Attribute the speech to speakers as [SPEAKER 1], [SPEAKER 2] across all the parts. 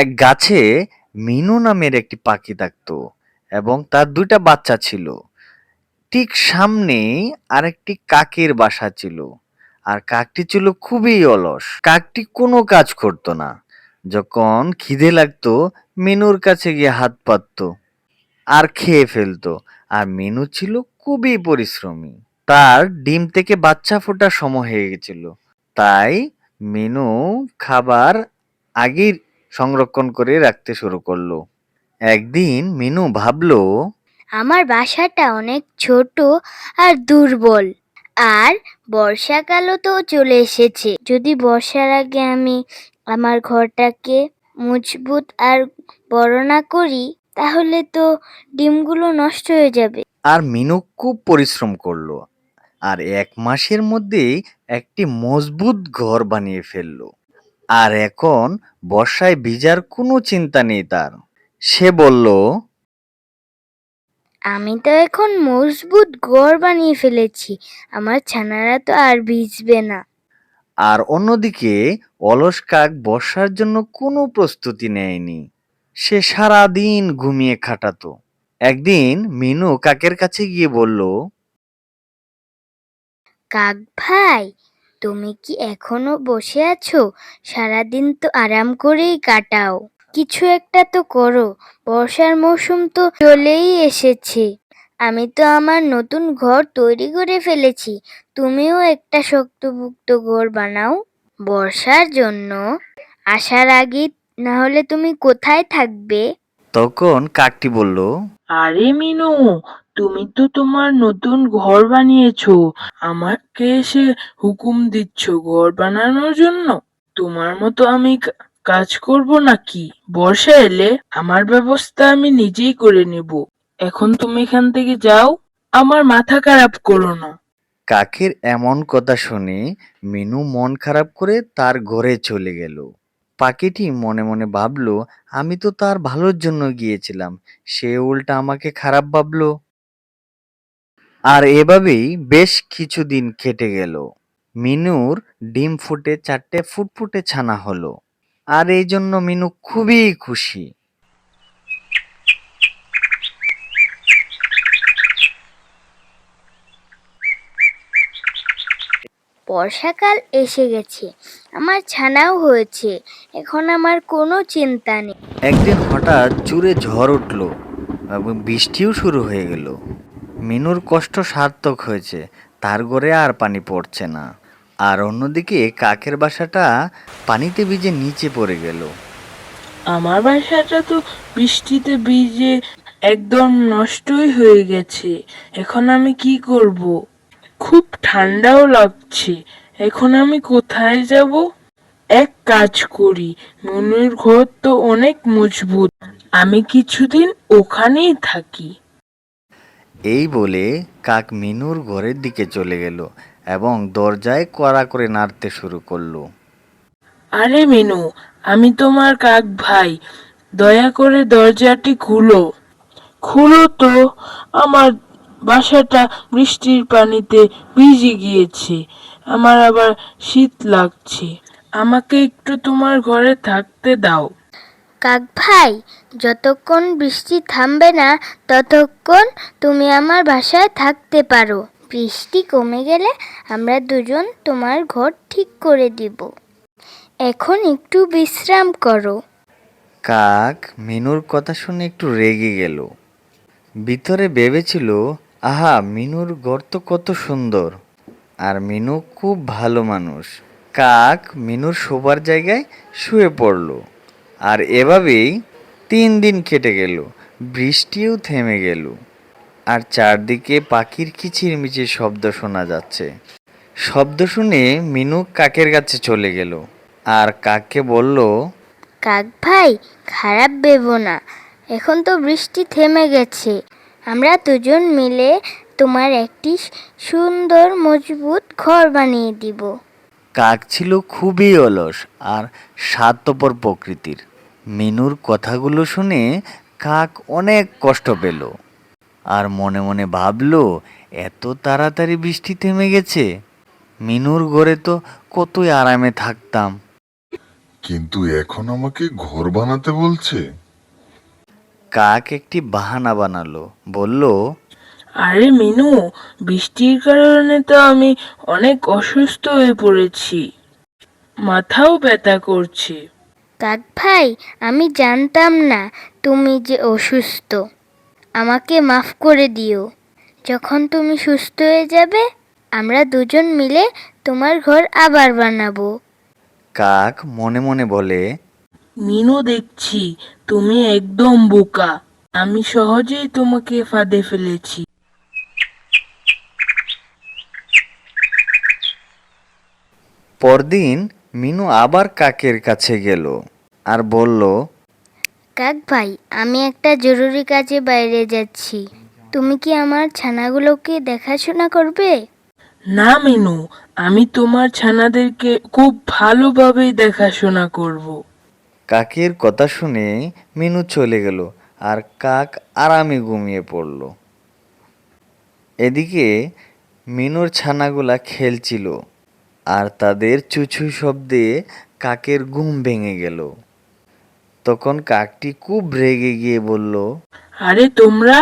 [SPEAKER 1] এক গাছে মিনু নামের একটি পাখি থাকতো এবং তার দুইটা বাচ্চা ছিল। ঠিক সামনেই আরেকটি কাকের বাসা ছিল আর কাকটি ছিল খুবই অলস। কাকটি কোনো কাজ করতো না। যখন খিদে লাগতো, মিনুর কাছে গিয়ে হাত পাততো আর খেয়ে ফেলতো আর মিনু ছিল খুবই পরিশ্রমী। তার ডিম থেকে বাচ্চা ফোটার সময় হয়ে গেছিল। তাই মিনু খাবার আগেই সংরক্ষণ করে রাখতে শুরু করল। একদিন মিনু ভাবলো
[SPEAKER 2] আমার বাসাটা অনেক ছোট আর দুর্বল আর বর্ষাকালও তো চলে এসেছে। যদি বর্ষার আগে আমি আমার ঘরটাকে মজবুত আর বড় না করি তাহলে তো ডিমগুলো নষ্ট হয়ে যাবে।
[SPEAKER 1] আর মিনু খুব পরিশ্রম করল আর এক মাসের মধ্যেই একটি মজবুত ঘর বানিয়ে ফেলল। আর এখন বর্ষায় ভিজার কোনো চিন্তা নেই তার। সে বলল
[SPEAKER 2] আমি তো এখন মজবুত ঘর বানিয়ে ফেলেছি আমার ছানারা তো আর ভিজবে না।
[SPEAKER 1] আর অন্যদিকে অলস কাক বর্ষার জন্য কোনো প্রস্তুতি নেয়নি। সে সারা দিন ঘুমিয়ে খাটাতো। একদিন মিনু কাকের কাছে গিয়ে বলল
[SPEAKER 2] কাক ভাই তুমি কি এখনও বসে আছো? সারাদিন তো আরাম করেই কাটাও। কিছু একটা তো করো, বর্ষার মৌসুম তো চলেই এসেছে। আমি তো আমার নতুন ঘর তৈরি করে ফেলেছি। তুমিও একটা শক্তভুক্ত ঘর বানাও বর্ষার জন্য। আসার আগে না হলে তুমি কোথায় থাকবে?
[SPEAKER 1] তখন কাকটি বলল
[SPEAKER 3] আরে মিনু তুমি তো তোমার নতুন ঘর বানিয়েছো। আমাকে এসে হুকুম দিচ্ছ ঘর বানানোর জন্য? তোমার মতো আমি কাজ করব নাকি? বর্ষা এলে আমার ব্যবস্থা আমি নিজেই করে নেব। এখন তুমি এখান থেকে যাও আমার মাথা খারাপ করো না।
[SPEAKER 1] কাকের এমন কথা শুনে মিনু মন খারাপ করে তার ঘরে চলে গেল। পাখিটি মনে মনে ভাবল, আমি তো তার ভালোর জন্য গিয়েছিলাম। সে উল্টা আমাকে খারাপ ভাবল। আর এভাবেই বেশ কিছুদিন কেটে গেল। মিনুর ডিম ফুটে চারটে ফুটফুটে ছানা হলো। আর এই জন্য মিনু খুবই খুশি।
[SPEAKER 2] বর্ষাকাল এসে গেছে। আমার ছানাও হয়েছে। এখন আমার কোনো চিন্তা নেই।
[SPEAKER 1] একদিন হঠাৎ জুড়ে ঝড় উঠল এবং বৃষ্টিও শুরু হয়ে গেল। মিনুর কষ্ট সার্থক হয়েছে। তার ঘরে আর পানি পড়ছে না। আর অন্যদিকে কাকের বাসাটা পানিতে ভিজে নিচে পড়ে গেল।
[SPEAKER 3] আমার বাসাটা তো বৃষ্টিতে ভিজে একদম নষ্টই হয়ে গেছে। এখন আমি কি করব? খুব ঠান্ডাও লাগছে। এখন আমি কোথায় যাব? এক কাজ করি মনের ঘর তো অনেক মজবুত। আমি কিছুদিন ওখানেই থাকি।
[SPEAKER 1] এই বলে কাক মিনুর ঘরের দিকে চলে গেল এবং দরজায় কড়া করে নাড়তে শুরু করল।
[SPEAKER 3] আরে মিনু আমি তোমার কাক ভাই। দয়া করে দরজাটি খুলো। খুলো তো আমার বাসাটা বৃষ্টির পানিতে ভিজে গিয়েছে। আমার আবার শীত লাগছে। আমাকে একটু তোমার ঘরে থাকতে দাও।
[SPEAKER 2] কাক ভাই যতক্ষণ বৃষ্টি থামবে না ততক্ষণ তুমি আমার বাসায় থাকতে পারো। বৃষ্টি কমে গেলে আমরা দুজন তোমার ঘর ঠিক করে দিব। এখন একটু বিশ্রাম করো।
[SPEAKER 1] কাক মিনুর কথা শুনে একটু রেগে গেল। ভিতরে ভেবেছিল আহা, মিনুর ঘর তো কত সুন্দর। আর মিনু খুব ভালো মানুষ। কাক মিনুর শোবার জায়গায় শুয়ে পড়ল। আর এভাবেই তিন দিন কেটে গেল, বৃষ্টিও থেমে গেল। আর চারদিকে পাখির কিচিরমিচির শব্দ শোনা যাচ্ছে। শব্দ শুনে মিনু কাকের কাছে চলে গেল। আর কাককে বলল,
[SPEAKER 2] কাক ভাই, খারাপ ভেবো না। এখন তো বৃষ্টি থেমে গেছে। আমরা দুজন মিলে তোমার একটি সুন্দর মজবুত ঘর বানিয়ে দিব।
[SPEAKER 1] কাক ছিল খুবই অলস আর স্বার্থপর প্রকৃতির। মিনুর কথাগুলো শুনে কাক অনেক কষ্ট পেল আর মনে মনে ভাবলো এত তাড়াতাড়ি বৃষ্টি থেমে গেছে। মিনুর ঘরে তো কতই আরামে থাকতাম।
[SPEAKER 4] কিন্তু এখন আমাকে ঘর বানাতে বলছে।
[SPEAKER 1] কাক একটি বাহানা বানালো। বলল
[SPEAKER 3] আরে মিনু বৃষ্টির কারণে তো আমি অনেক অসুস্থ হয়ে পড়েছি। মাথাও ব্যথা করছে।
[SPEAKER 2] কাক ভাই আমি জানতাম না তুমি যে অসুস্থ। আমাকে মাফ করে দিও। যখন তুমি সুস্থ হয়ে যাবে আমরা দুজন মিলে তোমার ঘর আবার বানাবো।
[SPEAKER 1] কাক মনে মনে বলে
[SPEAKER 3] মিনু দেখছি তুমি একদম বোকা। আমি সহজেই তোমাকে ফাঁদে ফেলেছি।
[SPEAKER 1] পরদিন মিনু আবার কাকের কাছে গেল আর বলল
[SPEAKER 2] কাক ভাই আমি একটা জরুরি কাজে বাইরে যাচ্ছি। তুমি কি আমার ছানাগুলোকে দেখাশোনা করবে?
[SPEAKER 3] না মিনু আমি তোমার ছানাদেরকে খুব ভালোভাবেই দেখাশোনা করব।
[SPEAKER 1] কাকের কথা শুনে মিনু চলে গেল আর কাক আরামে ঘুমিয়ে পড়ল। এদিকে মিনুর ছানাগুলা খেলছিল আর তাদের চুচু শব্দে কাকের ঘুম ভেঙে গেল। তখন কাকটি খুব রেগে গিয়ে বলল,
[SPEAKER 3] আরে তোমরা,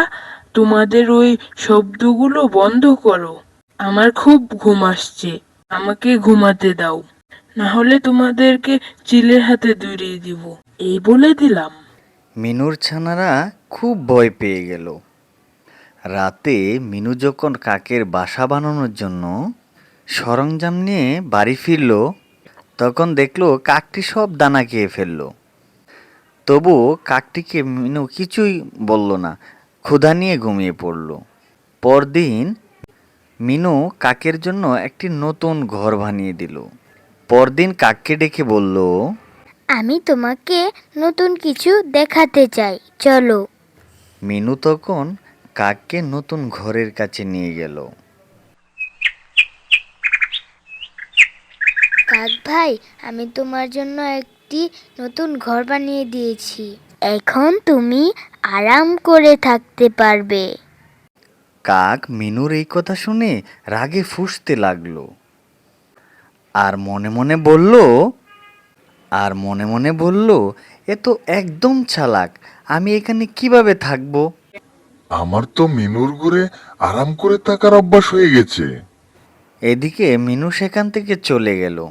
[SPEAKER 3] তোমাদের ওই শব্দগুলো বন্ধ করো। আমার খুব ঘুম আসছে, আমাকে ঘুমাতে দাও। না হলে তোমাদেরকে চিলের হাতে দূরিয়ে দিব। এই বলে দিলাম।
[SPEAKER 1] মিনুর ছানারা খুব ভয় পেয়ে গেল। রাতে মিনু যখন কাকের বাসা বানানোর জন্য সরঞ্জাম নিয়ে বাড়ি ফিরল, তখন দেখল কাকটি সব দানা খেয়ে ফেলল। তবু কাকটিকে মিনু কিছুই বলল না, ক্ষুধা নিয়ে ঘুমিয়ে পড়ল। পরদিন মিনু কাকের জন্য একটি নতুন ঘর বানিয়ে দিল। পরদিন কাককে ডেকে বলল
[SPEAKER 2] আমি তোমাকে নতুন কিছু দেখাতে চাই চলো।
[SPEAKER 1] মিনু তখন কাককে নতুন ঘরের কাছে নিয়ে গেল।
[SPEAKER 2] কাক ভাই আমি তোমার জন্য একটি নতুন ঘর বানিয়ে দিয়েছি। এখন তুমি আরাম করে থাকতে পারবে।
[SPEAKER 1] কাক মিনুর এই কথা শুনে রাগে ফুঁসতে লাগল। আর মনে মনে বলল আর মনে মনে বলল এ তো একদম চালাক আমি এখানে কীভাবে থাকব?
[SPEAKER 4] আমার তো মিনুর ঘুরে আরাম করে থাকার অভ্যাস হয়ে গেছে।
[SPEAKER 1] এদিকে মিনু সেখান থেকে চলে গেল।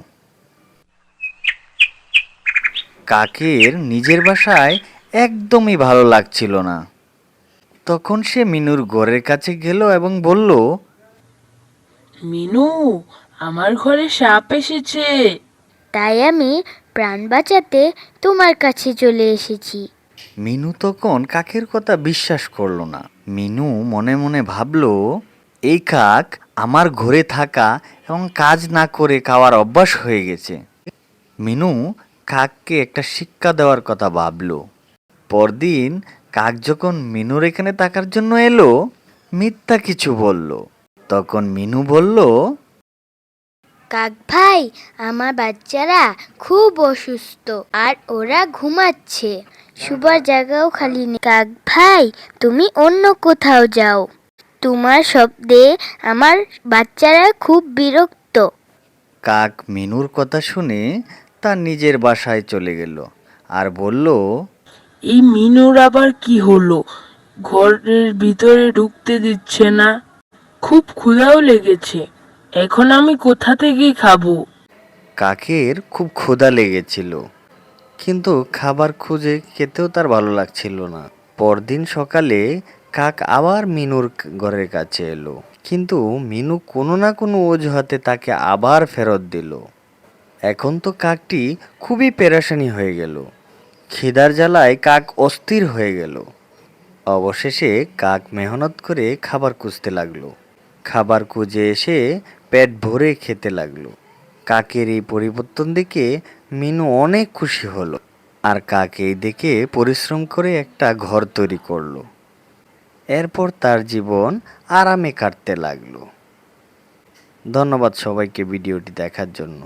[SPEAKER 1] কাকের নিজের বাসায় একদমই ভালো লাগছিল না। তখন সে মিনুর ঘরের কাছে গেল এবং বলল
[SPEAKER 3] মিনু আমার ঘরে সাপ এসেছে।
[SPEAKER 2] তাই আমি প্রাণ বাঁচাতে তোমার কাছে চলে এসেছি।
[SPEAKER 1] মিনু তখন কাকের কথা বিশ্বাস করল না। মিনু মনে মনে ভাবলো এই কাক আমার ঘরে থাকা এবং কাজ না করে খাওয়ার অভ্যাস হয়ে গেছে। মিনু কাককে একটা শিক্ষা দেওয়ার কথা ভাবলো। পরদিন কাক যখন মিনুর এখানে থাকার জন্য এলো মিথ্যা কিছু বলল। তখন মিনু বলল
[SPEAKER 2] কাক ভাই আমার বাচ্চারা খুব অসুস্থ আর ওরা ঘুমাচ্ছে। শুবার জায়গাও খালি নেই। কাক ভাই তুমি অন্য কোথাও যাও। তোমার শব্দে আমার বাচ্চারা খুব বিরক্ত।
[SPEAKER 1] কাক মিনুর কথা শুনে তার নিজের বাসায় চলে গেল আর বলল
[SPEAKER 3] এই মিনুর আবার কি হলো? ঘরের ভিতরে ঢুকতে দিচ্ছে না। খুব ক্ষুধাও লেগেছে। এখন আমি কোথা থেকে খাব?
[SPEAKER 1] কাকের খুব ক্ষুধা লেগেছিল, কিন্তু খাবার খুঁজে খেতেও তার ভালো লাগছিল না। পরদিন সকালে কাক আবার মিনুর ঘরের কাছে এলো, কিন্তু মিনু কোনো না কোনো অজুহাতে তাকে আবার ফেরত দিল। এখন তো কাকটি খুবই পেরেশানি হয়ে গেল। খিদার জ্বালায় কাক অস্থির হয়ে গেল। অবশেষে কাক মেহনত করে খাবার খুঁজতে লাগল। খাবার খুঁজে এসে পেট ভরে খেতে লাগল। কাকের এই পরিবর্তন দেখে মিনু অনেক খুশি হলো আর কাক এই দেখে পরিশ্রম করে একটা ঘর তৈরি করল। এরপর তার জীবন আরামে কাটতে লাগল। ধন্যবাদ সবাইকে ভিডিওটি দেখার জন্য।